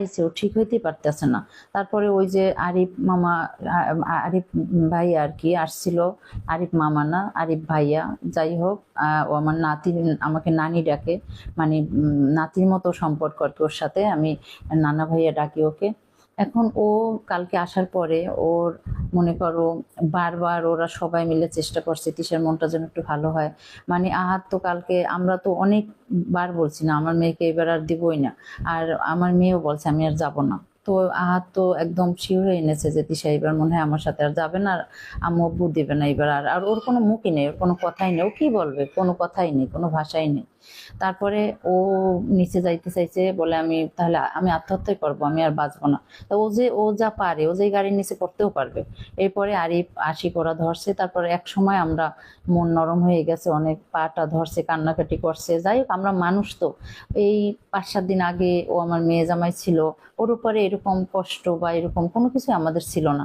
হয়েছে, ও ঠিক হইতে পারতেছে না। তারপরে ওই যে আরিফ মামা আরিফ ভাই আর কি আসছিল আরিফ মামা না আরিফ ভাইয়া যাই হোক ও আমার নাতির আমাকে নানি ডাকে মানে নাতির মতো সম্পর্ক আর কি ওর সাথে আমি নানা ভাইয়া ডাকি ওকে। এখন ও কালকে আসার পরে ওর, মনে করো, বারবার ওরা সবাই মিলে চেষ্টা করছে তিসের মনটা যেন একটু ভালো হয়। মানে আহাত তো কালকে, আমরা তো অনেকবার বলছি না, আমার মেয়েকে এবার আর দিবই না। আর আমার মেয়েও বলছে, আমি আর যাব না। তো আহাত তো একদম শিওর হয়ে এনেছে যে তিশা এবার মনে হয় আমার সাথে আর যাবে না। আর আম্মু আব্বু দিবে না এবার আর আর ওর কোনো মুখই নেই, ওর কোনো কথাই নেই। ও কি বলবে? কোনো কথাই নেই, কোনো ভাষাই নেই। তারপরে ও নিচে যাইতে চাইছে, বলে আমি তাহলে আমি আত্মহত্যাই করব, আমি আর বাঁচবো না। তো ও যে, ও যা পারে, ও যে গাড়ির নিচে পড়তেও পারবে। এরপরে আরিফ আশিক ওরা ধরছে। তারপরে এক সময় আমরা মন নরম হয়ে গেছে, অনেক পাটা ধরছে, কান্নাকাটি করছে। যাই হোক, আমরা মানুষ তো। এই পাঁচ সাত দিন আগে ও আমার মেয়ে জামাই ছিল, ওর উপরে এরকম কষ্ট বা এরকম কোনো কিছু আমাদের ছিল না।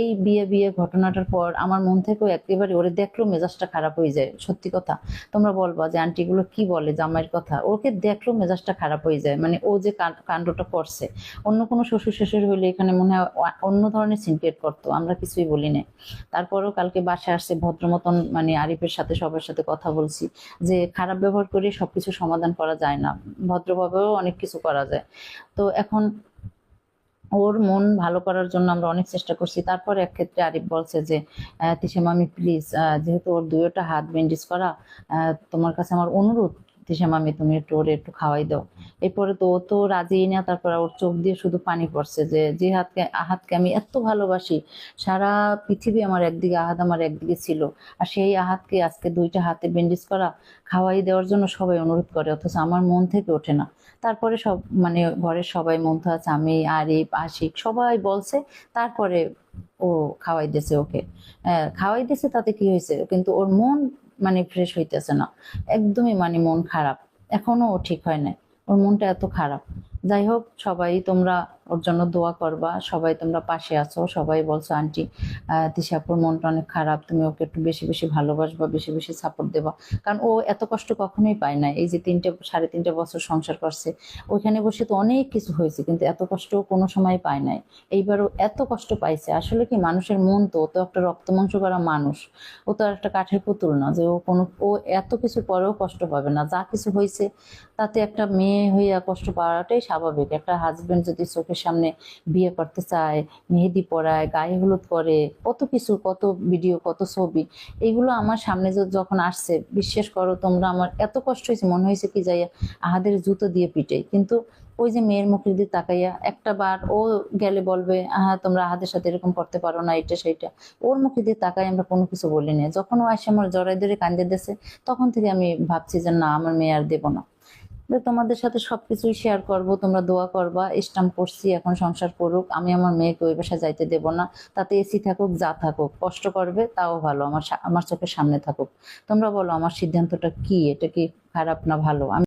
এই বিয়ে বিয়ে ঘটনাটার পর আমার মন থেকেও একেবারে ওরে দেখলেও মেজাজটা খারাপ হয়ে যায়। সত্যি কথা, তোমরা বলবা যে আন্টিগুলো কি বলে জামাইয়ের কথা? ওকে দেখলেও মেজাজটা খারাপ হয়ে যায়। মানে ও যে কাণ্ডটা করছে, অন্য কোনো শ্বশুর শ্বশুর হইলে এখানে মনে হয় অন্য ধরনের সিনক্রেট করতো, আমরা কিছুই বলি না তারপরেও কালকে বাসায় আসছে ভদ্র মতন মানে আরিফের সাথে, সবার সাথে কথা বলছি যে খারাপ ব্যবহার করে সবকিছু সমাধান করা যায় না। ভদ্রভাবেও অনেক কিছু করা যায়। তো এখন ওর মন ভালো করার জন্য আমরা অনেক চেষ্টা করছি। তারপর এক ক্ষেত্রে আরিফ বলছে যে তিসেমা আমি প্লিজ যেহেতু ওর দুয়োটা হাত ব্যান্ডেজ করা তোমার কাছে আমার অনুরোধ তিশা মামি তুমি একটু ওরে একটু খাওয়াই দাও। এরপরে তো ও তো রাজি না তারপর ওর চোখ দিয়ে শুধু পানি পড়ছে যে যে হাতকে আহাতকে আমি এত ভালোবাসি সারা পৃথিবী আমার একদিকে আহাত আমার একদিকে ছিল। আর সেই আহাতকে আজকে দুইটা হাতে ব্যান্ডেজ করা খাওয়াই দেওয়ার জন্য সবাই অনুরোধ করে অথচ আমার মন থেকে ওঠে না। তারপরে সব মানে ঘরের সবাই আছে আমি আরিফ আশিক সবাই বলছে তারপরে ও খাওয়াই দিয়েছে ওকে। হ্যাঁ, খাওয়াই দিয়েছে তাতে কি হয়েছে? কিন্তু ওর মন মানে ফ্রেশ হইতেছে না। একদমই মানে মন খারাপ। এখনও ও ঠিক হয় না ওর মনটা এত খারাপ। যাই হোক, সবাই তোমরা ওর জন্য দোয়া করবা। সবাই তোমরা পাশে আছো। সবাই বলছো, আন্টি তিশাপুর মনটা অনেক খারাপ। তুমি ওকে একটু বেশি বেশি ভালোবাসবা, বেশি বেশি সাপোর্ট দেবা। কারণ ও এত কষ্ট কখনোই পায় না এই যে তিনটে, সাড়ে তিনটে বছর সংসার করছে, ওইখানে বসে তো অনেক কিছু হয়েছে, কিন্তু এত কষ্ট কোনো সময় পায় নাই। এইবারও এত কষ্ট পাইছে। আসলে কি, মানুষের মন তো, ও তো একটা রক্ত মাংস করা মানুষ। ও তো একটা কাঠের পুতুল না যে ও কোনো, ও এত কিছু পরেও কষ্ট পাবে না। যা কিছু হয়েছে, তাতে একটা মেয়ে হইয়া কষ্ট পাওয়াটাই স্বাভাবিক। একটা হাজবেন্ড যদি চোখের সামনে বিয়ে করতে চায়, মেহেদি পরায়, গায়ে হলুদ করে কত কিছু, কত ভিডিও কত ছবি, এগুলো আমার সামনে যখন আসছে, বিশ্বাস করো তোমরা আমার এত কষ্ট হয়েছে, মনে হয়েছে কি যাইয়া আহাদের জুতো দিয়ে পিটে, কিন্তু ওই যে মেয়ের মুখের দিকে তাকাইয়া একটা বার ও গেলে বলবে, আহা, তোমরা আহাদের সাথে এরকম করতে পারো না, এটা সেইটা। ওর মুখে দিয়ে তাকাই আমরা কোনো কিছু বলি না যখন ও আসে আমার জড়াই ধরে কান্দে দিয়েছে তখন থেকে আমি ভাবছি যে না, আমার মেয়ে আর দেবো না। তো তোমাদের সাথে সবকিছুই শেয়ার করব, তোমরা দোয়া করবা স্টাম্প করছি, এখন সংসার করুক, আমি আমার মেয়েকে ওই বাসায় যাইতে দেব না, তাতে এসি থাকুক, যা থাকুক, কষ্ট করবে, তাও ভালো, আমার আমার চোখের সামনে থাকুক। তোমরা বলো, আমার সিদ্ধান্তটা কি, এটা কি খারাপ না ভালো? আমি